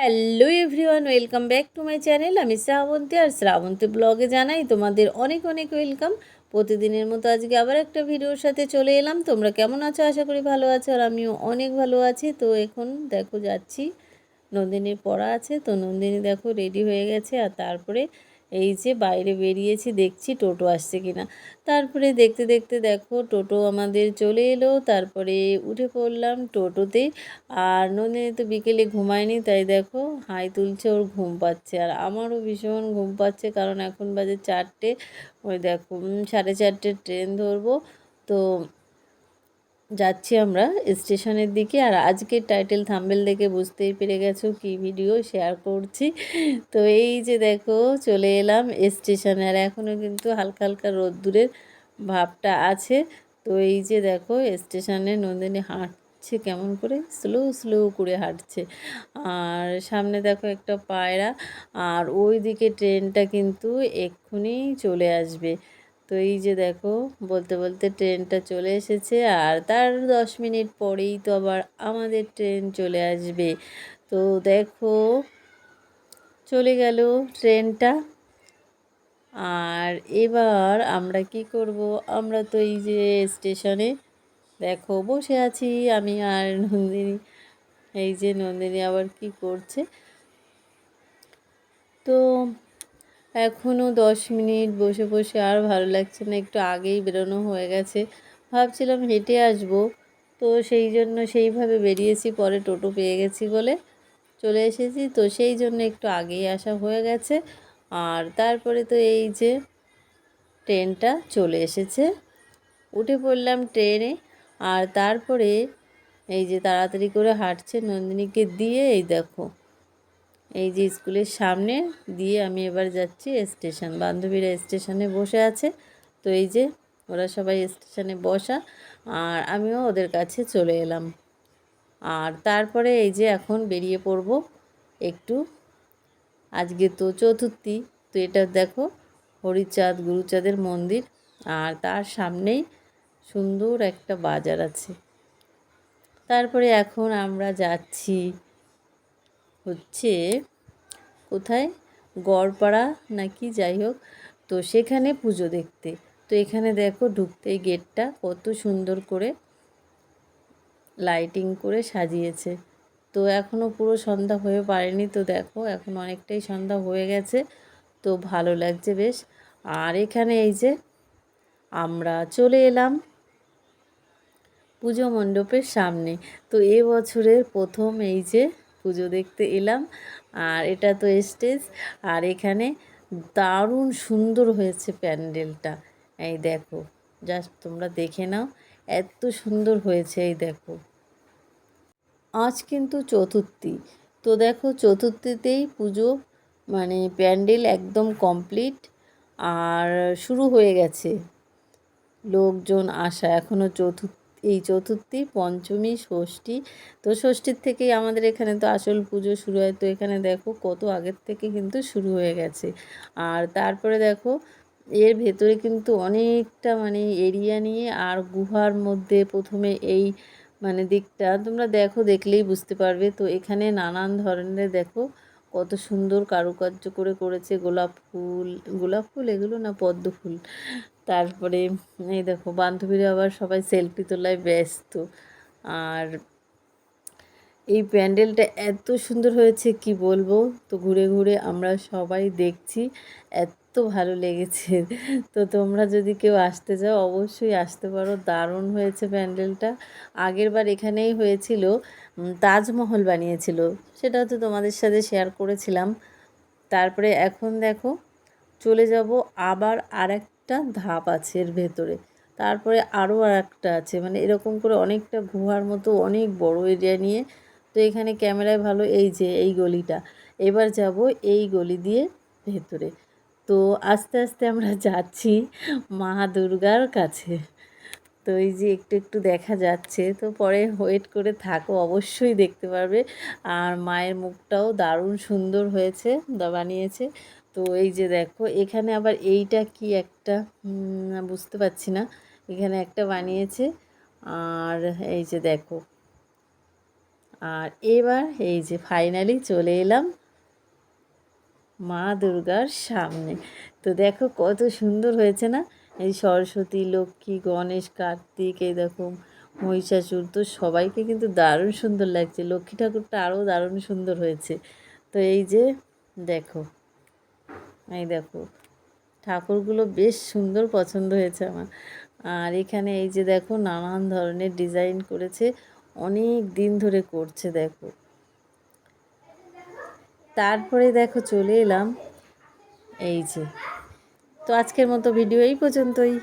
Hello everyone welcome back to my channel আমি শ্রাবন্তী আর শ্রাবন্তী ব্লগে জানাই তোমাদের অনেক অনেক ওয়েলকাম প্রতিদিনের মতো আজকে আবার একটা ভিডিওর সাথে চলে এলাম। তোমরা কেমন আছো? আশা করি ভালো আছো আর আমিও অনেক ভালো আছি। তো এখন দেখো, যাচ্ছি। নন্দিনীর পড়া আছে, তো নন্দিনী দেখো রেডি হয়ে গেছে। আর তারপরে এই যে বাইরে বেরিয়েছি, দেখছি টোটো আসছে কিনা। তারপরে দেখতে দেখতে দেখো, টোটো আমাদের চলে এলো। তারপরে উঠে পড়লাম টোটোতে। আর নন্দিনী তো বিকেলে ঘুমায়নি, তাই দেখো হাই তুলছে, ওর ঘুম পাচ্ছে। আর আমারও ভীষণ ঘুম পাচ্ছে, কারণ এখন বাজে চারটে। ওই দেখো সাড়ে চারটে ট্রেন ধরবো। তো যাচ্ছি আমরা স্টেশনের দিকে। আর আজকের টাইটেল থাম্বেল দেখে বুঝতেই পেরে গেছো কি ভিডিও শেয়ার করছি। তো এই যে দেখো, চলে এলাম স্টেশনে। আর এখনও কিন্তু হালকা হালকা রোদ্দুরের ভাবটা আছে। তো এই যে দেখো, স্টেশনে নন্দিনী হাঁটছে কেমন করে? স্লো স্লো করে হাঁটছে। আর সামনে দেখো একটা পায়রা। আর ওই দিকে ট্রেনটা কিন্তু এক্ষুনি চলে আসবে। তো এই যে দেখো, বলতে বলতে ট্রেনটা চলে এসেছে আর তার দশ মিনিট পরেই তো আবার আমাদের ট্রেন চলে আসবে। তো দেখো, চলে গেল ট্রেনটা। আর এবার আমরা কি করব? আমরা তো এই যে স্টেশনে, দেখো, বসে আছি আমি আর নন্দিনী। এই যে নন্দিনী আবার কি করছে? তো এখনও দশ মিনিট বসে বসে আর ভালো লাগছে না, একটু আগেই বেরোনো হয়ে গেছে। ভাবছিলাম হেঁটে আসব, তো সেই জন্য সেইভাবে বেরিয়েছি, পরে টোটো পেয়ে গেছি বলে চলে এসেছি। তো সেই জন্য একটু আগেই আসা হয়ে গেছে। আর তারপরে তো এই যে ট্রেনটা চলে এসেছে, উঠে পড়লাম ট্রেনে। আর তারপরে এই যে তাড়াতাড়ি করে হাঁটছে নন্দিনীকে দিয়ে, এই দেখো এই যে স্কুলের সামনে দিয়ে আমি এবার যাচ্ছি স্টেশন। বান্ধবীরা স্টেশনে বসে আছে। তো এই যে ওরা সবাই স্টেশনে বসা আর আমিও ওদের কাছে চলে এলাম। আর তারপরে এই যে এখন বেরিয়ে পড়ব একটু। আজকে তো চতুর্থী, তো এটা দেখো হরিচাঁদ, গুরুচাঁদের মন্দির আর তার সামনেই সুন্দর একটা বাজার আছে। তারপরে এখন আমরা যাচ্ছি হচ্ছে কোথায়? গড়পাড়া নাকি যাই হোক। তো সেখানে পুজো দেখতে। তো এখানে দেখো ঢুকতেই গেটটা কত সুন্দর করে লাইটিং করে সাজিয়েছে। তো এখনও পুরো সন্ধ্যা হয়ে পারেনি তো দেখো, এখন অনেকটাই সন্ধ্যা হয়ে গেছে। তো ভালো লাগছে বেশ। আর এখানে এই যে আমরা চলে এলাম পুজো মণ্ডপের সামনে। তো এ বছরের প্রথম এই যে পুজো দেখতে এলাম। আর এটা তো স্টেজ। আর এখানে দারুণ সুন্দর হয়েছে প্যান্ডেলটা। এই দেখো, জাস্ট তোমরা দেখে নাও, এত সুন্দর হয়েছে, এই দেখো। আজ কিন্তু চতুর্থী। তো দেখো, চতুর্থীতেই পুজো মানে প্যান্ডেল একদম কমপ্লিট। আর শুরু হয়ে গেছে। লোকজন আসা এখনও চতুর্থ এই চতুর্থী, পঞ্চমী, ষষ্ঠী। তো ষষ্ঠীর থেকেই আমাদের এখানে তো আসল পুজো শুরু হয়। তো এখানে দেখো কত আগের থেকে কিন্তু শুরু হয়ে গেছে। আর তারপরে দেখো এর ভেতরে কিন্তু অনেকটা মানে এরিয়া নিয়ে আর গুহার মধ্যে প্রথমে এই মানে দিকটা তোমরা দেখো দেখলেই বুঝতে পারবে। তো এখানে নানান ধরনের দেখো কত সুন্দর কারুকার্য করে করেছে গোলাপ ফুল। গোলাপ ফুল এগুলো না পদ্ম ফুল? তারপরে এই দেখো, বান্ধবীরা আবার সবাই সেলফি তোলায় ব্যস্ত। আর এই প্যান্ডেলটা এত সুন্দর হয়েছে, কি বলব? তো ঘুরে ঘুরে আমরা সবাই দেখছি, এত ভালো লেগেছে। তো তোমরা যদি কেউ আসতে চাও, অবশ্যই আসতে পারো। দারুণ হয়েছে প্যান্ডেলটা। আগেরবার এখানেই হয়েছিল তাজমহল বানিয়েছিল। সেটা তো তোমাদের সাথে শেয়ার করেছিলাম। তারপরে এখন দেখো, চলে যাব আবার আর একটা ধাপ আছে এর ভেতরে। তারপরে আরও আর একটা আছে মানে এরকম করে অনেকটা গুহার মতো অনেক বড় এরিয়া নিয়ে। তো এখানে ক্যামেরায় ভালো, এই যে, এই গলিটা। এবার যাব এই গলি দিয়ে ভেতরে। তো আস্তে আস্তে আমরা যাচ্ছি মা দুর্গার কাছে। তো এই যে একটু একটু দেখা যাচ্ছে, তো পরে ওয়েট করে থাকো, অবশ্যই দেখতে পারবে। আর মায়ের মুখটাও দারুণ সুন্দর হয়েছে বানিয়েছে। তো এই যে দেখো, এখানে আবার এইটা কি একটা? বুঝতে পারছি না। এখানে একটা বানিয়েছে। আর এই যে দেখো। আর এবার এই যে ফাইনালি চলে এলাম মা দুর্গার সামনে। তো দেখো কত সুন্দর হয়েছে না? এই সরস্বতী, লক্ষ্মী, গণেশ, কার্তিক, এই দেখো মহিষাসুর, তো সবাইকে কিন্তু দারুণ সুন্দর লাগছে। লক্ষ্মী ঠাকুরটা আরও দারুণ সুন্দর হয়েছে। তো এই যে দেখো। এই দেখো, ঠাকুরগুলো বেশ সুন্দর পছন্দ হয়েছে আমার। আর এখানে এই যে দেখো, নানান ধরনের ডিজাইন করেছে, অনেক দিন ধরে করছে দেখো। তারপরে দেখো চলে এলাম, এই যে। তো আজকের মতো ভিডিও এই পর্যন্তই।